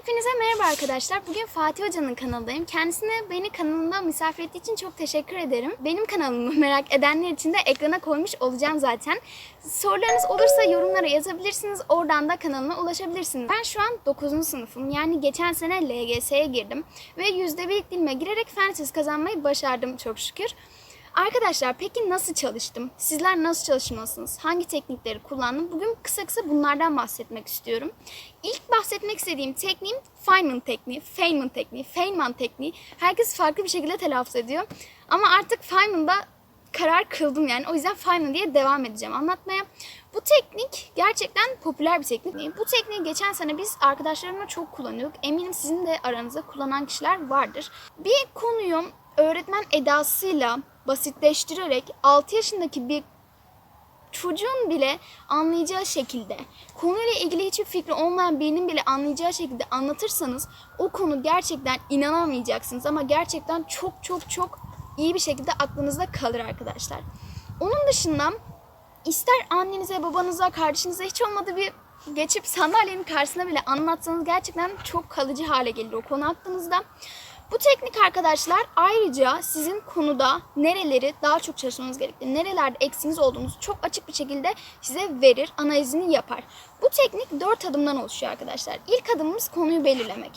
Hepinize merhaba arkadaşlar. Bugün Fatih Hoca'nın kanalındayım. Kendisine beni kanalında misafir ettiği için çok teşekkür ederim. Benim kanalımı merak edenler için de ekrana koymuş olacağım zaten. Sorularınız olursa yorumlara yazabilirsiniz. Oradan da kanalıma ulaşabilirsiniz. Ben şu an 9. sınıfım. Yani geçen sene LGS'ye girdim. Ve %1'lik dilime girerek fen kazanmayı başardım çok şükür. Arkadaşlar peki nasıl çalıştım? Sizler nasıl çalışmalısınız? Hangi teknikleri kullandım? Bugün kısa kısa bunlardan bahsetmek istiyorum. İlk bahsetmek istediğim tekniğim Feynman tekniği, Feynman tekniği, Feynman tekniği. Herkes farklı bir şekilde telaffuz ediyor. Ama artık Feynman'da karar kıldım yani. O yüzden Feynman diye devam edeceğim anlatmaya. Bu teknik gerçekten popüler bir teknik. Bu tekniği geçen sene biz arkadaşlarımla çok kullanıyorduk. Eminim sizin de aranızda kullanan kişiler vardır. Bir konuyu öğretmen edasıyla basitleştirerek 6 yaşındaki bir çocuğun bile anlayacağı şekilde, konuyla ilgili hiçbir fikri olmayan birinin bile anlayacağı şekilde anlatırsanız o konu gerçekten inanamayacaksınız ama gerçekten çok çok çok iyi bir şekilde aklınızda kalır arkadaşlar. Onun dışında ister annenize, babanıza, kardeşinize hiç olmadı bir geçip sandalyenin karşısına bile anlatsanız gerçekten çok kalıcı hale gelir o konu aklınızda. Bu teknik arkadaşlar ayrıca sizin konuda nereleri daha çok çalışmanız gerektiğini, nerelerde eksiğiniz olduğunuzu çok açık bir şekilde size verir, analizini yapar. Bu teknik dört adımdan oluşuyor arkadaşlar. İlk adımımız konuyu belirlemek.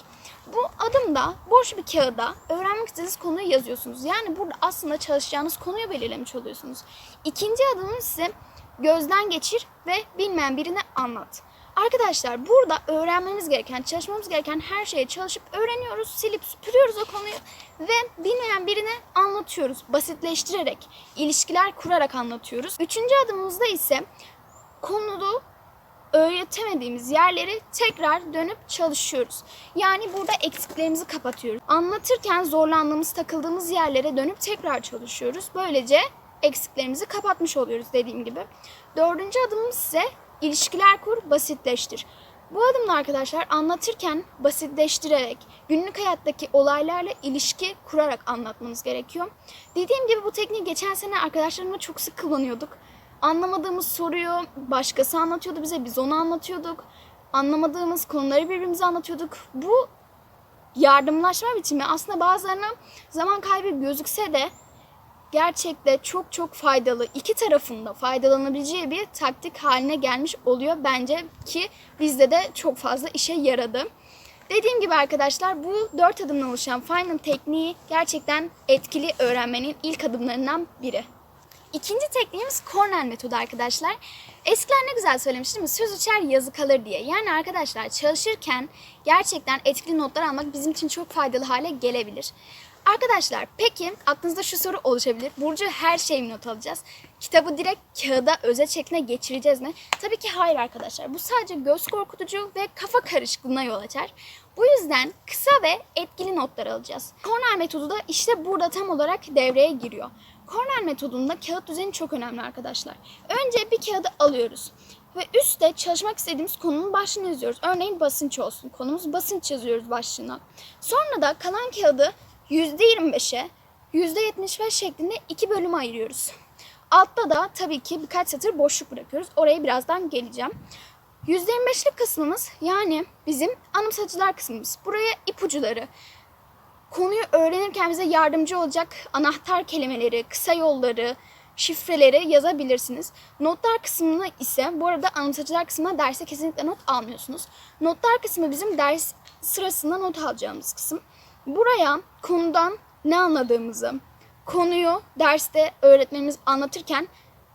Bu adımda boş bir kağıda öğrenmek istediğiniz konuyu yazıyorsunuz. Yani burada aslında çalışacağınız konuyu belirlemiş oluyorsunuz. İkinci adımımız ise gözden geçir ve bilmeyen birine anlat. Arkadaşlar burada öğrenmemiz gereken, çalışmamız gereken her şeye çalışıp öğreniyoruz, silip süpürüyoruz o konuyu ve bilmeyen birine anlatıyoruz. Basitleştirerek, ilişkiler kurarak anlatıyoruz. Üçüncü adımımızda ise konuyu öğretemediğimiz yerleri tekrar dönüp çalışıyoruz. Yani burada eksiklerimizi kapatıyoruz. Anlatırken zorlandığımız, takıldığımız yerlere dönüp tekrar çalışıyoruz. Böylece eksiklerimizi kapatmış oluyoruz dediğim gibi. Dördüncü adımımız ise ilişkiler kur, basitleştir. Bu adımda arkadaşlar anlatırken basitleştirerek, günlük hayattaki olaylarla ilişki kurarak anlatmanız gerekiyor. Dediğim gibi bu tekniği geçen sene arkadaşlarımla çok sık kullanıyorduk. Anlamadığımız soruyu başkası anlatıyordu bize, biz onu anlatıyorduk. Anlamadığımız konuları birbirimize anlatıyorduk. Bu yardımlaşma biçimi aslında bazılarına zaman kaybı gözükse de gerçekte çok çok faydalı, iki tarafında faydalanabileceği bir taktik haline gelmiş oluyor bence ki bizde de çok fazla işe yaradı. Dediğim gibi arkadaşlar bu dört adımdan oluşan Feynman tekniği gerçekten etkili öğrenmenin ilk adımlarından biri. İkinci tekniğimiz Cornell metodu arkadaşlar. Eskiler ne güzel söylemiş değil mi? Söz uçar yazı kalır diye. Yani arkadaşlar çalışırken gerçekten etkili notlar almak bizim için çok faydalı hale gelebilir. Arkadaşlar peki aklınızda şu soru oluşabilir. Burcu her şeyi not alacağız? Kitabı direkt kağıda özet şekline geçireceğiz mi? Tabii ki hayır arkadaşlar. Bu sadece göz korkutucu ve kafa karışıklığına yol açar. Bu yüzden kısa ve etkili notlar alacağız. Cornell metodu da işte burada tam olarak devreye giriyor. Cornell metodunda kağıt düzeni çok önemli arkadaşlar. Önce bir kağıdı alıyoruz ve üstte çalışmak istediğimiz konunun başlığını yazıyoruz. Örneğin basınç olsun. Konumuz basınç yazıyoruz başlığına. Sonra da kalan kağıdı %25'e %75 şeklinde iki bölüme ayırıyoruz. Altta da tabii ki birkaç satır boşluk bırakıyoruz. Oraya birazdan geleceğim. %25'lik kısmımız yani bizim anımsatıcılar kısmımız. Buraya ipuçları, konuyu öğrenirken bize yardımcı olacak anahtar kelimeleri, kısa yolları, şifreleri yazabilirsiniz. Notlar kısmına ise bu arada anlatıcılar kısmına derse kesinlikle not almıyorsunuz. Notlar kısmı bizim ders sırasında not alacağımız kısım. Buraya konudan ne anladığımızı, konuyu derste öğretmenimiz anlatırken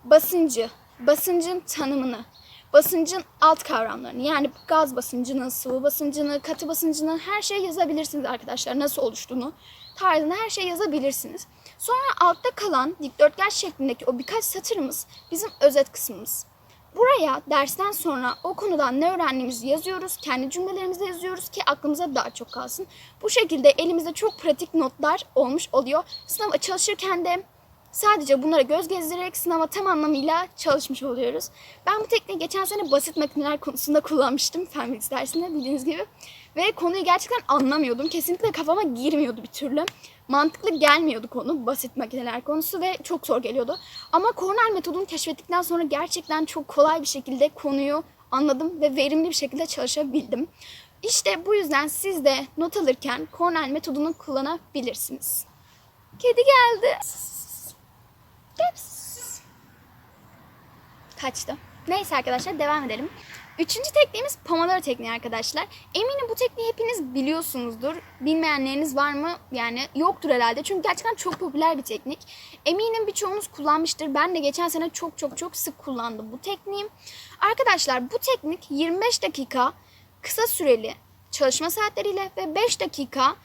basıncı, basıncın tanımını, basıncın alt kavramlarını yani gaz basıncını, sıvı basıncını, katı basıncını her şeyi yazabilirsiniz arkadaşlar. Nasıl oluştuğunu tarzında her şeyi yazabilirsiniz. Sonra altta kalan dikdörtgen şeklindeki o birkaç satırımız bizim özet kısmımız. Buraya dersten sonra o konudan ne öğrendiğimizi yazıyoruz. Kendi cümlelerimizi yazıyoruz ki aklımıza daha çok kalsın. Bu şekilde elimizde çok pratik notlar olmuş oluyor. Sınava çalışırken de sadece bunlara göz gezdirerek sınava tam anlamıyla çalışmış oluyoruz. Ben bu tekniği geçen sene basit makineler konusunda kullanmıştım fen bilgisi dersinde bildiğiniz gibi. Ve konuyu gerçekten anlamıyordum. Kesinlikle kafama girmiyordu bir türlü. Mantıklı gelmiyordu konu, basit makineler konusu ve çok zor geliyordu. Ama Cornell metodunu keşfettikten sonra gerçekten çok kolay bir şekilde konuyu anladım ve verimli bir şekilde çalışabildim. İşte bu yüzden siz de not alırken Cornell metodunu kullanabilirsiniz. Kedi geldi. Kaçtı. Neyse arkadaşlar devam edelim. Üçüncü tekniğimiz Pomodoro tekniği arkadaşlar. Eminim bu tekniği hepiniz biliyorsunuzdur. Bilmeyenleriniz var mı? Yani yoktur herhalde. Çünkü gerçekten çok popüler bir teknik. Eminim birçoğunuz kullanmıştır. Ben de geçen sene çok çok çok sık kullandım bu tekniği. Arkadaşlar bu teknik 25 dakika kısa süreli çalışma saatleriyle ve 5 dakika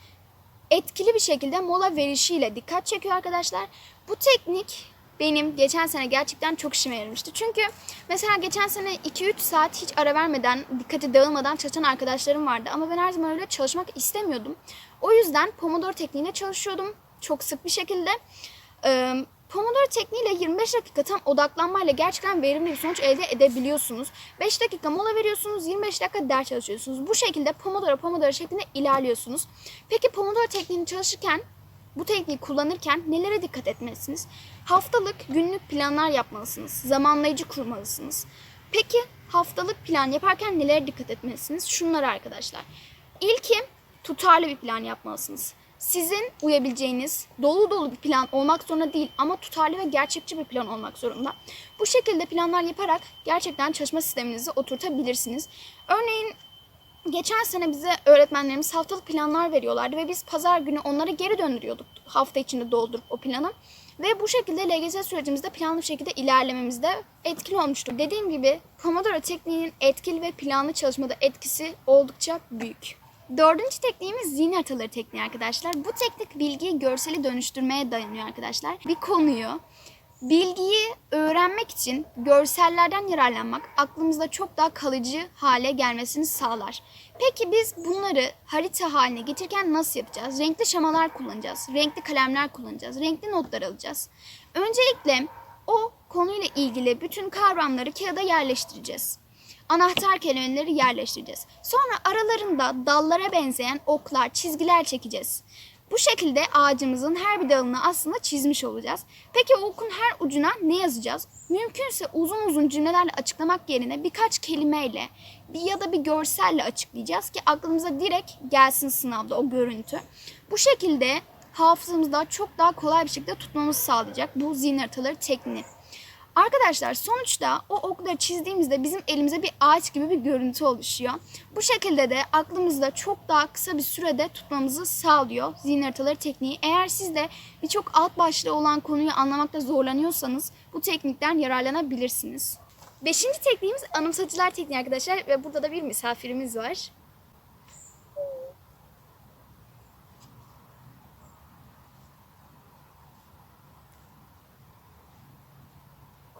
etkili bir şekilde mola verişiyle dikkat çekiyor arkadaşlar. Bu teknik benim geçen sene gerçekten çok işime yaramıştı. Çünkü mesela geçen sene 2-3 saat hiç ara vermeden, dikkati dağılmadan çalışan arkadaşlarım vardı. Ama ben her zaman öyle çalışmak istemiyordum. O yüzden Pomodoro tekniğine çalışıyordum. Çok sık bir şekilde. Ee, Pomodoro tekniğiyle 25 dakika tam odaklanmayla gerçekten verimli bir sonuç elde edebiliyorsunuz. 5 dakika mola veriyorsunuz, 25 dakika ders çalışıyorsunuz. Bu şekilde Pomodoro Pomodoro şeklinde ilerliyorsunuz. Peki Pomodoro tekniğini çalışırken bu tekniği kullanırken nelere dikkat etmelisiniz? Haftalık, günlük planlar yapmalısınız. Zamanlayıcı kurmalısınız. Peki haftalık plan yaparken nelere dikkat etmelisiniz? Şunlar arkadaşlar. İlki tutarlı bir plan yapmalısınız. Sizin uyabileceğiniz dolu dolu bir plan olmak zorunda değil ama tutarlı ve gerçekçi bir plan olmak zorunda. Bu şekilde planlar yaparak gerçekten çalışma sisteminizi oturtabilirsiniz. Örneğin Geçen sene bize öğretmenlerimiz haftalık planlar veriyorlardı ve biz pazar günü onları geri döndürüyorduk hafta içinde doldurup o planı. Ve bu şekilde LGS sürecimizde planlı bir şekilde ilerlememizde etkili olmuştu. Dediğim gibi Pomodoro tekniğinin etkili ve planlı çalışmada etkisi oldukça büyük. Dördüncü tekniğimiz zihin haritaları tekniği arkadaşlar. Bu teknik bilgiyi görseli dönüştürmeye dayanıyor arkadaşlar. Bir konuyu Bilgiyi öğrenmek için görsellerden yararlanmak aklımızda çok daha kalıcı hale gelmesini sağlar. Peki biz bunları harita haline getirirken nasıl yapacağız? Renkli şemalar kullanacağız, renkli kalemler kullanacağız, renkli notlar alacağız. Öncelikle o konuyla ilgili bütün kavramları kağıda yerleştireceğiz. Anahtar kelimeleri yerleştireceğiz. Sonra aralarında dallara benzeyen oklar, çizgiler çekeceğiz. Bu şekilde ağacımızın her bir dalını aslında çizmiş olacağız. Peki okun her ucuna ne yazacağız? Mümkünse uzun uzun cümlelerle açıklamak yerine birkaç kelimeyle bir ya da bir görselle açıklayacağız ki aklımıza direkt gelsin sınavda o görüntü. Bu şekilde hafızamızda çok daha kolay bir şekilde tutmamızı sağlayacak bu zihin haritaları tekniği. Arkadaşlar sonuçta o okları çizdiğimizde bizim elimize bir ağaç gibi bir görüntü oluşuyor. Bu şekilde de aklımızda çok daha kısa bir sürede tutmamızı sağlıyor zihin haritaları tekniği. Eğer siz de birçok alt başlığı olan konuyu anlamakta zorlanıyorsanız bu teknikten yararlanabilirsiniz. Beşinci tekniğimiz anımsatıcılar tekniği arkadaşlar ve burada da bir misafirimiz var.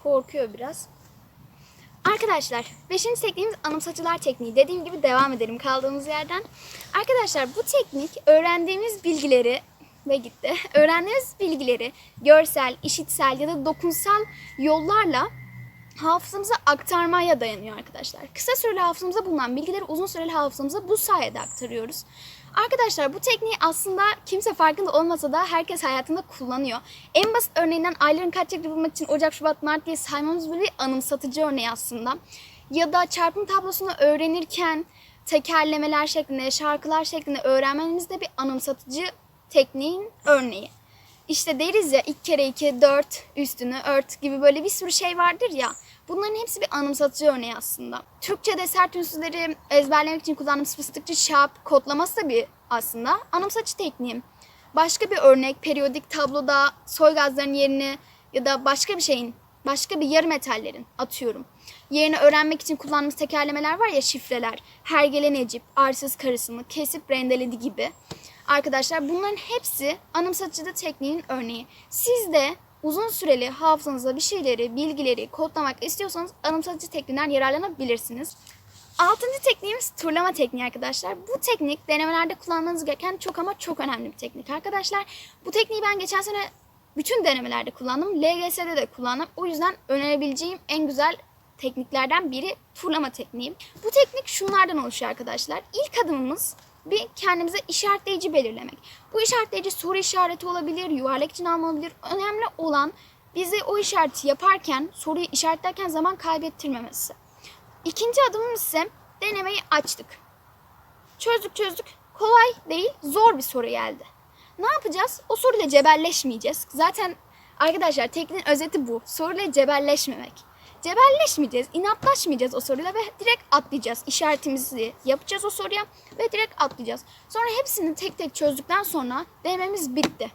Korkuyor biraz. Arkadaşlar 5. tekniğimiz anımsatıcılar tekniği. Dediğim gibi devam edelim kaldığımız yerden. Arkadaşlar bu teknik öğrendiğimiz bilgileri ve gitti. Öğrendiğimiz bilgileri görsel, işitsel ya da dokunsal yollarla hafızamıza aktarmaya dayanıyor arkadaşlar. Kısa süreli hafızamıza bulunan bilgileri uzun süreli hafızamıza bu sayede aktarıyoruz. Arkadaşlar bu tekniği aslında kimse farkında olmasa da herkes hayatında kullanıyor. En basit örneğinden ayların kaç yıl bulmak için Ocak, Şubat, Mart diye saymamız bir anımsatıcı örneği aslında. Ya da çarpım tablosunu öğrenirken tekerlemeler şeklinde, şarkılar şeklinde öğrenmemiz de bir anımsatıcı tekniğin örneği. İşte deriz ya ilk kere iki, dört, üstünü ört gibi böyle bir sürü şey vardır ya. Bunların hepsi bir anımsatıcı örneği aslında. Türkçe'de sert ünsüzleri ezberlemek için kullandığımız fıstıkçı şap kodlaması da bir aslında anımsatıcı tekniği. Başka bir örnek periyodik tabloda soy gazlarının yerini ya da başka bir şeyin, başka bir yarı metallerin atıyorum. Yerini öğrenmek için kullandığımız tekerlemeler var ya şifreler. Hergele Necip, arsız karısını kesip rendeledi gibi. Arkadaşlar bunların hepsi anımsatıcı tekniğinin örneği. Siz de uzun süreli hafızanızda bir şeyleri, bilgileri kodlamak istiyorsanız anımsatıcı tekniğinden yararlanabilirsiniz. Altıncı tekniğimiz turlama tekniği arkadaşlar. Bu teknik denemelerde kullanmanız gereken çok ama çok önemli bir teknik arkadaşlar. Bu tekniği ben geçen sene bütün denemelerde kullandım. LGS'de de kullandım. O yüzden önerebileceğim en güzel tekniklerden biri turlama tekniği. Bu teknik şunlardan oluşuyor arkadaşlar. İlk adımımız bir kendimize işaretleyici belirlemek. Bu işaretleyici soru işareti olabilir, yuvarlak için olabilir. Önemli olan bize o işareti yaparken, soruyu işaretlerken zaman kaybettirmemesi. İkinci adımımız ise denemeyi açtık. Çözdük çözdük. Kolay değil, zor bir soru geldi. Ne yapacağız? O soruyla cebelleşmeyeceğiz. Zaten arkadaşlar tekniğin özeti bu. Soruyla cebelleşmemek. Cebelleşmeyeceğiz, inatlaşmayacağız o soruyla ve direkt atlayacağız. İşaretimizi yapacağız o soruya ve direkt atlayacağız. Sonra hepsini tek tek çözdükten sonra denememiz bitti.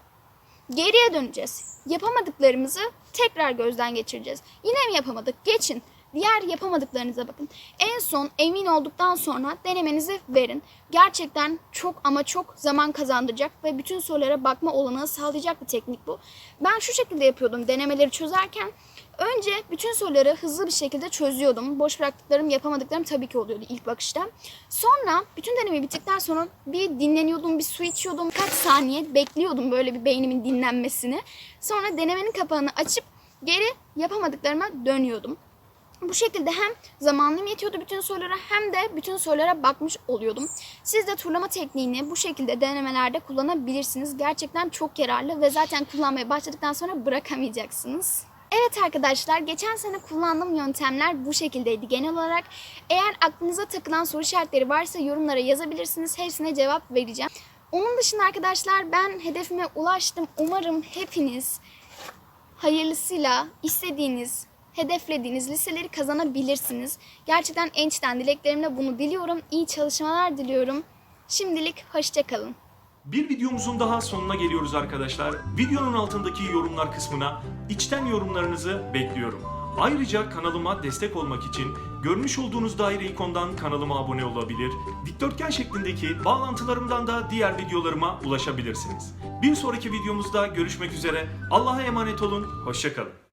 Geriye döneceğiz. Yapamadıklarımızı tekrar gözden geçireceğiz. Yine mi yapamadık? Geçin. Diğer yapamadıklarınıza bakın. En son emin olduktan sonra denemenizi verin. Gerçekten çok ama çok zaman kazandıracak ve bütün sorulara bakma olanağı sağlayacak bir teknik bu. Ben şu şekilde yapıyordum denemeleri çözerken. Önce bütün soruları hızlı bir şekilde çözüyordum. Boş bıraktıklarım, yapamadıklarım tabii ki oluyordu ilk bakışta. Sonra bütün deneme bittikten sonra bir dinleniyordum, bir su içiyordum. Kaç saniye bekliyordum böyle bir beynimin dinlenmesini. Sonra denemenin kapağını açıp geri yapamadıklarıma dönüyordum. Bu şekilde hem zamanım yetiyordu bütün sorulara hem de bütün sorulara bakmış oluyordum. Siz de turlama tekniğini bu şekilde denemelerde kullanabilirsiniz. Gerçekten çok yararlı ve zaten kullanmaya başladıktan sonra bırakamayacaksınız. Evet arkadaşlar geçen sene kullandığım yöntemler bu şekildeydi genel olarak. Eğer aklınıza takılan soru işaretleri varsa yorumlara yazabilirsiniz. Hepsine cevap vereceğim. Onun dışında arkadaşlar ben hedefime ulaştım. Umarım hepiniz hayırlısıyla istediğiniz, hedeflediğiniz liseleri kazanabilirsiniz. Gerçekten en içten dileklerimle bunu diliyorum. İyi çalışmalar diliyorum. Şimdilik hoşçakalın. Bir videomuzun daha sonuna geliyoruz arkadaşlar. Videonun altındaki yorumlar kısmına içten yorumlarınızı bekliyorum. Ayrıca kanalıma destek olmak için görmüş olduğunuz daire ikondan kanalıma abone olabilir, dikdörtgen şeklindeki bağlantılarımdan da diğer videolarıma ulaşabilirsiniz. Bir sonraki videomuzda görüşmek üzere. Allah'a emanet olun, hoşçakalın.